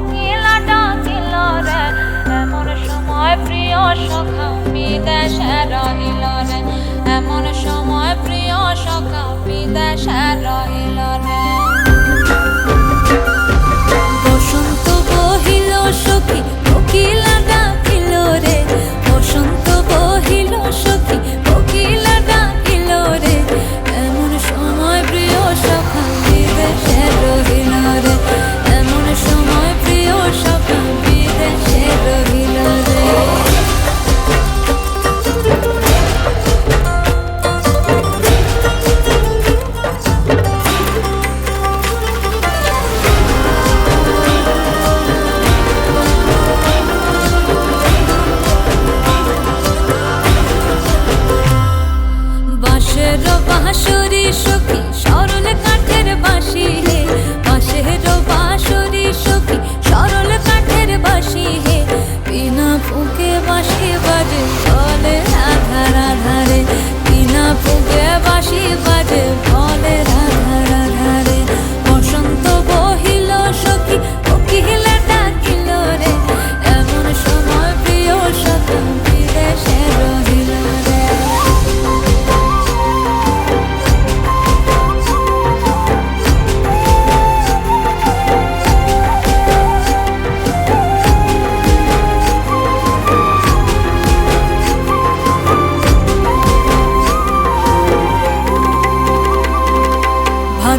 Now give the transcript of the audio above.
কোকিলা ডাকিল রে, এমন সময় প্রিয় সখা বিদেশে রহিল রে, এমন সময় প্রিয় সখা বিদেশে রহিল রে। ফুকে বাঁশি বাজে বলে আধার আধারে বিনা ফুকে বাঁশি বাজে।